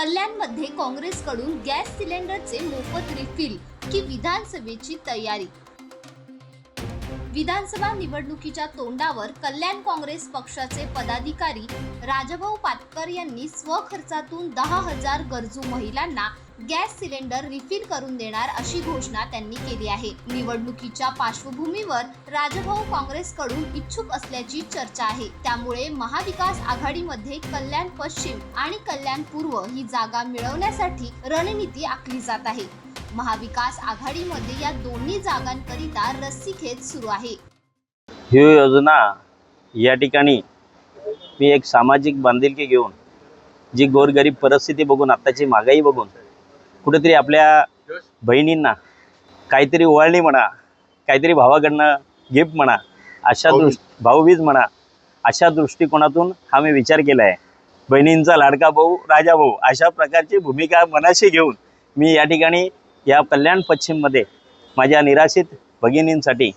कल्याणमध्ये काँग्रेसकडून गॅस सिलेंडरचे मोफत रिफिल की विधानसभेची तयारी? विधानसभा निवडणुकीच्या तोंडावर कल्याण काँग्रेस पक्षाचे पदाधिकारी राजभाऊ पाटकर यांनी स्वखर्चातून दहा हजार गरजू महिलांना गॅस सिलेंडर रिफिल करून देणार अशी घोषणा त्यांनी केली आहे. निवडणुकीच्या पार्श्वभूमीवर राजभाऊ काँग्रेसकडून इच्छुक असल्याची चर्चा आहे. त्यामुळे महाविकास आघाडीमध्ये कल्याण पश्चिम आणि कल्याण पूर्व ही जागा मिळवण्यासाठी रणनीती आखली जात आहे. महाविकास आघाडीमध्ये या दोन्ही जागांकरिता रस्सीखेच सुरू आहे. ही योजना या ठिकाणी मी एक सामाजिक बांधिलकी घेऊन जी गोरगरीब परिस्थिती बघून आत्ताची महागाई बघून कुठेतरी आपल्या बहिणींना काहीतरी ओवाळणी म्हणा काहीतरी भावाकडनं गिफ्ट म्हणा अशा दृष् भाऊबीज म्हणा अशा दृष्टिकोनातून हा मी विचार केला आहे. बहिणींचा लाडका भाऊ राजा भाऊ अशा प्रकारची भूमिका मनाशी घेऊन मी या ठिकाणी या कल्याण पश्चिममध्ये माझ्या निराशित भगिनींसाठी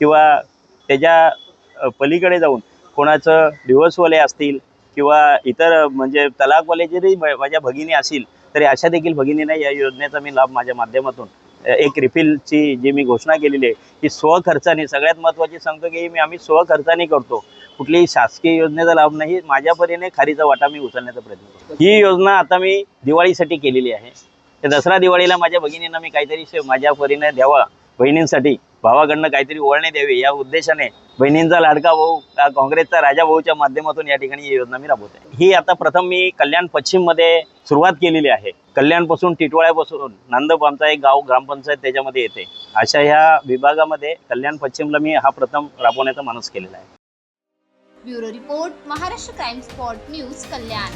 किंवा त्याच्या पलीकडे जाऊन कोणाचं डिवोर्सवाले असतील किंवा इतर म्हणजे तलाकवाले जरी माझ्या भगिनी असतील तरी अशा देखील भगिनींना या योजनेचा मी लाभ माझ्या माध्यमातून एक रिफिलची जी मी घोषणा केलेली आहे की स्वखर्चाने सगळ्यात महत्त्वाची सांगतो की मी आम्ही स्वखर्चाने करतो. कुठलीही शासकीय योजनेचा लाभ नाही माझ्या परीने खारीचा वाटा मी उचलण्याचा प्रयत्न करतो. ही योजना आता मी दिवाळीसाठी केलेली आहे. तर दसरा दिवाळीला माझ्या भगिनींना मी काहीतरी माझ्या परीने द्यावा. बहिणींसाठी भावाकडनं काहीतरी ओळणे द्यावी. या उद्देशाने बहिणींचा लाडका भाऊ काँग्रेसचा राजा भाऊच्या माध्यमातून या ठिकाणी ही योजना मी राबवत आहे ही आता प्रथम मी कल्याण पश्चिममध्ये सुरुवात केलेली आहे. कल्याणपासून टिटवाळ्यापासून नांदप आमचा एक गाव ग्रामपंचायत त्याच्यामध्ये येते. अशा ह्या विभागामध्ये कल्याण पश्चिमला मी हा प्रथम राबवण्याचा मानस केलेला आहे. Bureau report Maharashtra crime spot news Kalyan.